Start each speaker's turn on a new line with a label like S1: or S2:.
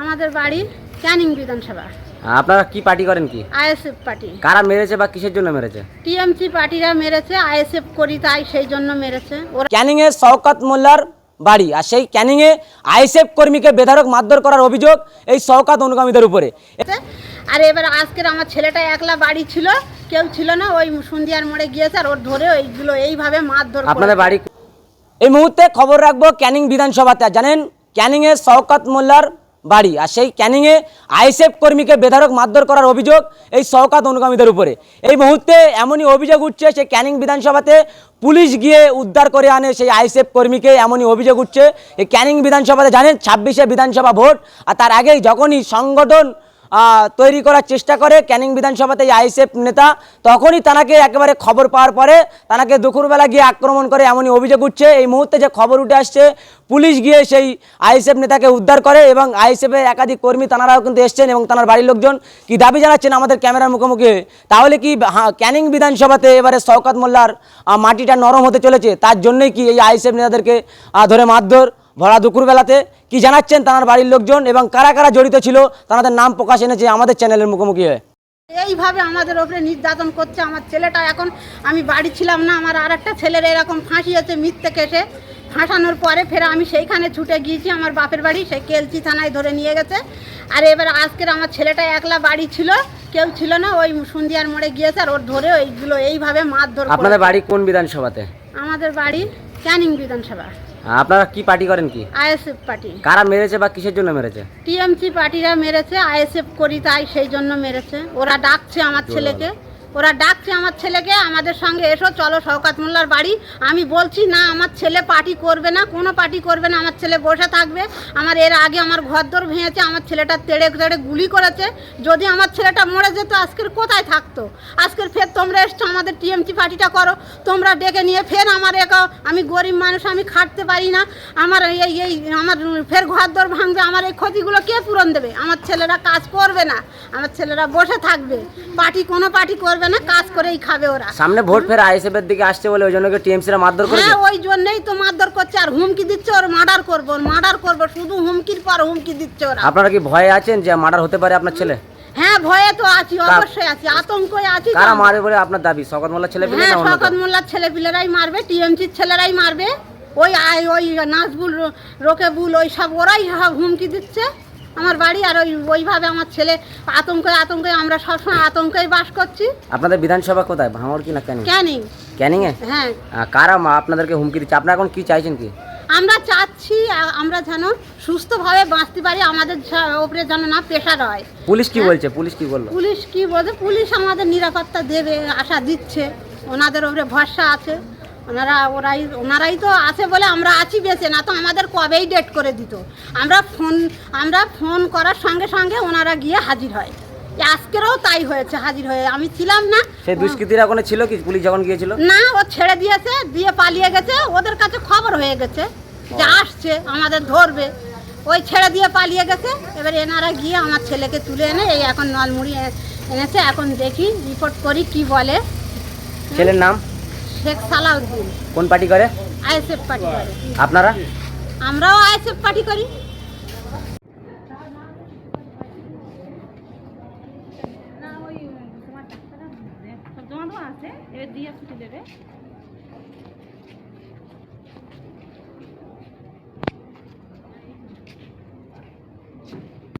S1: আমাদের বাড়ি ক্যানিং বিধানসভা।
S2: আপনারা কি পার্টি করেন কি?
S1: ISF party.
S2: কারা মেরেছে বা কিসের জন্য মেরেছে?
S1: টিএমসি পার্টিরা মেরেছে আইএসএফ করি তাই সেই জন্য মেরেছে। ওরা
S2: ক্যানিংয়ে শওকত মোল্লার বাড়ি আর সেই ক্যানিংয়ে আইএসএফ কর্মীকে বেধারক মারধর করার অভিযোগ এই শওকাত অনুগামীদের উপরে।
S1: আর এবার আজকের আমার ছেলেটা একলা বাড়ি ছিল কেউ ছিল না ওই সন্ধিয়ার মোড়ে গিয়েছে আর ওর ধরে ওইগুলো এইভাবে মারধর
S2: আপনাদের বাড়ি এই মুহূর্তে খবর রাখব ক্যানিং বিধানসভাতে জানেন ক্যানিংয়ে শওকত মোল্লার বাড়ি। আর সেই ক্যানিংয়ে আইএসএফ কর্মীকে বেধারক মারধর করার অভিযোগ এই শওকাত অনুগামীদের উপরে। এই মুহূর্তে এমনই অভিযোগ উঠছে, সেই ক্যানিং বিধানসভাতে পুলিশ গিয়ে উদ্ধার করে আনে সেই আইএসএফ কর্মীকে, এমনই অভিযোগ উঠছে। এই ক্যানিং বিধানসভাতে জানেন, ছাব্বিশে বিধানসভা ভোট, আর তার আগেই যখনই সংগঠন তৈরি করার চেষ্টা করে। ক্যানিং বিধানসভাতে আইএসএফ নেতা, তখনই তানাকে একেবারে খবর পাওয়ার পরে তানাকে দুপুরবেলা গিয়ে আক্রমণ করে এমনই অভিযোগ উঠছে। এই মুহূর্তে যে খবর উঠে আসছে, পুলিশ গিয়ে সেই আইএসএফ নেতাকে উদ্ধার করে এবং আইএসএফের একাধিক কর্মী তানারাও কিন্তু এসছেন এবং তানার বাড়ির লোকজন কি দাবি জানাচ্ছেন আমাদের ক্যামেরার মুখোমুখি? তাহলে কি ক্যানিং বিধানসভাতে এবারে শওকত মোল্লার মাটিটা নরম হতে চলেছে? তার জন্যই কি এই আইএসএফ নেতাদেরকে ধরে মারধর? ভরা দুপুরবেলাতে কি জানাচ্ছেন তার বাড়ির লোকজন এবং কারা কারা জড়িত ছিল তাদের নাম প্রকাশ এনেছে আমাদের চ্যানেলের মুখোমুখি হয়ে।
S1: এইভাবে আমাদের ওপরে নির্যাতন করছে আমার ছেলেটা। এখন আমি বাড়ি ছিলাম না আমার আর একটা ছেলের এরকম ফাঁসিয়েছে মিথ্যে কেটে ফাঁসানোর পরে ফের আমি সেইখানে ছুটে গিয়েছি আমার বাপের বাড়ি। সেই কেলচি থানায় ধরে নিয়ে গেছে। আর এবার আজকের আমার ছেলেটা একলা বাড়ি ছিল কেউ ছিল না। ওই সন্ধিয়ার মোড়ে গিয়েছে আর ওর ধরে ওইগুলো এইভাবে মারধর করে।
S2: আপনাদের বাড়ি কোন বিধানসভাতে?
S1: আমাদের বাড়ি ক্যানিং বিধানসভা।
S2: আপনারা কি পার্টি করেন কি?
S1: ISF party.
S2: কারা মেরেছে বা কিসের জন্য মেরেছে?
S1: টিএমসি পার্টিরা মেরেছে আইএসএফ করি তাই সেই জন্য মেরেছে। ওরা ডাকছে আমার ছেলেকে। ওরা ডাকছে আমার ছেলেকে, আমাদের সঙ্গে এসো, চলো শওকাত মোল্লার বাড়ি। আমি বলছি, না, আমার ছেলে পার্টি করবে না, কোনো পার্টি করবে না, আমার ছেলে বসে থাকবে। আমার এর আগে আমার ঘর ঘরদোর ভেঙেছে, আমার ছেলেটা তেড়ে তেড়ে গুলি করেছে। যদি আমার ছেলেটা মরে যেত, আজকের কোথায় থাকতো? আজকের ফের তোমরা এসছো আমাদের টিএমসি পার্টিটা করো। তোমরা ডেকে নিয়ে ফের আমার একা, আমি গরিব মানুষ, আমি খাটতে পারি না। আমার এই এই আমার ফের ঘর ঘরদোর ভাঙবে, আমার এই ক্ষতিগুলো কে পূরণ দেবে? আমার ছেলেরা কাজ করবে না, আমার ছেলেরা বসে থাকবে। পার্টি, কোনো পার্টি করবে না কাজ করেই খাবে ওরা।
S2: সামনে ভোট ফের আইএসএফ এর দিকে আসছে বলে ওই জন্য টিএমসিরা মারধর করেছে
S1: হ্যাঁ ওই জন্যই তো মারধর করছে আর হুমকি দিচ্ছে ওর মার্ডার করব মার্ডার করব শুধু হুমকির পর হুমকি দিচ্ছে ওরা।
S2: আপনারা কি ভয়ে আছেন যে মার্ডার হতে পারে আপনার ছেলে?
S1: হ্যাঁ ভয়ে তো আছি অবশ্যই আছি আতঙ্কে আছি
S2: কারা মারবে বলে আপনার দাবি? শকত মোল্লা ছেলে পেলে
S1: হ্যাঁ
S2: না অন্য
S1: শকত মোল্লার ছেলেপিলেরাই মারবে টিএমসির ছেলেরাই মারবে। ওই আই ওই নাজবুল রোকেবুল ওই সব ওরাই সব হুমকি দিচ্ছে। আমার বাড়ি আর ওই ওইভাবে আমার ছেলে আতঙ্কে আতঙ্কে আমরা সবসময় আতঙ্কেই বাস করছি।
S2: আপনাদের বিধানসভা কোথায়? ভাঙড় কি না ক্যানিং?
S1: ক্যানিং।
S2: ক্যানিং এ?
S1: হ্যাঁ।
S2: কারা মা- আপনাদেরকে হুমকি দিচ্ছে? আপনারা এখন কি চাইছেন কি?
S1: আমরা চাচ্ছি আমরা যেন সুস্থভাবে বাঁচতে পারি আমাদের ওপরে যেন না প্রেশার হয়।
S2: পুলিশ কি বলছে? পুলিশ কি বলল?
S1: পুলিশ কি বলছে? পুলিশ আমাদের নিরাপত্তা দেবে আশা দিচ্ছে। ওনাদের ওপরে ভরসা আছে। ওনারা ওরাই ওনারাই তো আছে বলে আমরা আছি বেঁচে না তো আমাদের কবেই ডেট করে দিত। আমরা ফোন আমরা ফোন করার সঙ্গে সঙ্গে ওনারা গিয়ে হাজির হয়। আজকেরও তাই হয়েছে হাজির হয়ে। আমি ছিলাম না।
S2: সেই দুষ্কৃতীরা ওখানে ছিল কি? পুলিশ যখন গিয়েছিল?
S1: না ও ছেড়ে দিয়েছে দিয়ে পালিয়ে গেছে। ওদের কাছে খবর হয়ে গেছে যে আসছে আমাদের ধরবে। ওই ছেড়ে দিয়ে পালিয়ে গেছে। এবার এনারা গিয়ে আমার ছেলেকে তুলে এনে এই এখন নলমুড়ি এনেছে। এখন দেখি রিপোর্ট করি কি বলে।
S2: ছেলের নাম?
S1: শেখ সালাউদ্দিন।
S2: কোন পার্টি করে?
S1: আইএসএফ পার্টি করে।
S2: আপনারা?
S1: আমরাও আইএসএফ পার্টি করি।
S3: জমা দেওয়া আছে এবার দিয়ে ছুটি দেবে।